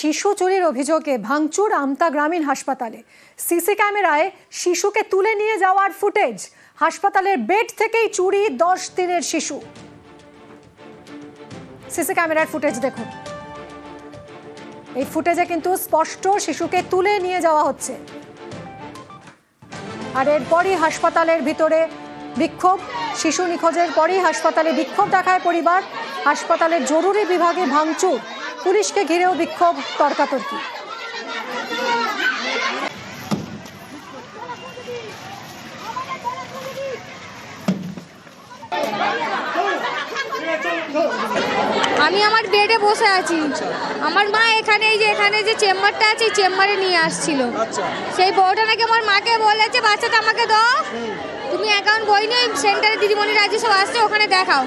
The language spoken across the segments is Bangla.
শিশু চুরির অভিযোগে ভাঙচুর আমতা গ্রামীণ হাসপাতালে। সিসি ক্যামেরায় শিশুকে তুলে নিয়ে যাওয়ার ফুটেজ। হাসপাতালের বেড থেকেই চুরি দশ দিনের শিশু। সিসি ক্যামেরার ফুটেজ দেখুন। এই ফুটেজে কিন্তু স্পষ্ট শিশুকে তুলে নিয়ে যাওয়া হচ্ছে। আর এরপরই হাসপাতালের ভিতরে বিক্ষোভ। শিশু নিখোঁজের পরই হাসপাতালে বিক্ষোভ দেখায় পরিবার। হাসপাতালের জরুরি বিভাগে ভাঙচুর। পুলিশকে ঘিরেও বিক্ষোভ তর্কাতর্কি। আমি আমার বেডে বসে আছি। আমার মা এখানে এই যে এখানে যে চেম্বারটা আছে চেম্বারে নিয়ে আসছিল। সেই বউটা নাকি আমার মাকে বলেছে বাচ্চাটা আমাকে দাও। তুমি অ্যাকাউন্ট বই নিয়ে সেন্টারে দিদিমণি রাজ্য সব আসছে ওখানে দেখাও।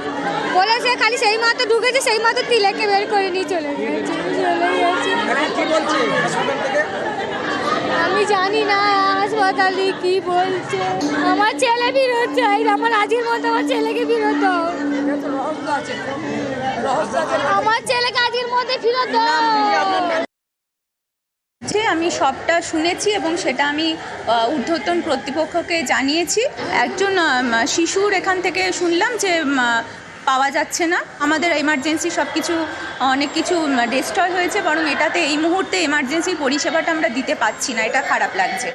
বলেছে খালি সেই মাত্র ঢুকেছে সেই মাত্র তিলেকে বের করে নিয়ে চলে গেছে চলে আমি জানি না হাসপাতালে কি বলছে। আমার ছেলে বিরোধ চাই আমার আজকের মতো আমার ছেলেকে বিরোধ দাও আমি সবটা শুনেছি এবং সেটা আমি ঊর্ধ্বতন কর্তৃপক্ষকে জানিয়েছি। একজন শিশুর এখান থেকে শুনলাম যে পাওয়া যাচ্ছে না। আমাদের এমার্জেন্সি সব কিছু অনেক কিছু ডিস্ট্রয় হয়েছে, বরং এটাতে এই মুহূর্তে এমার্জেন্সি পরিষেবাটা আমরা দিতে পাচ্ছি না। এটা খারাপ লাগছে।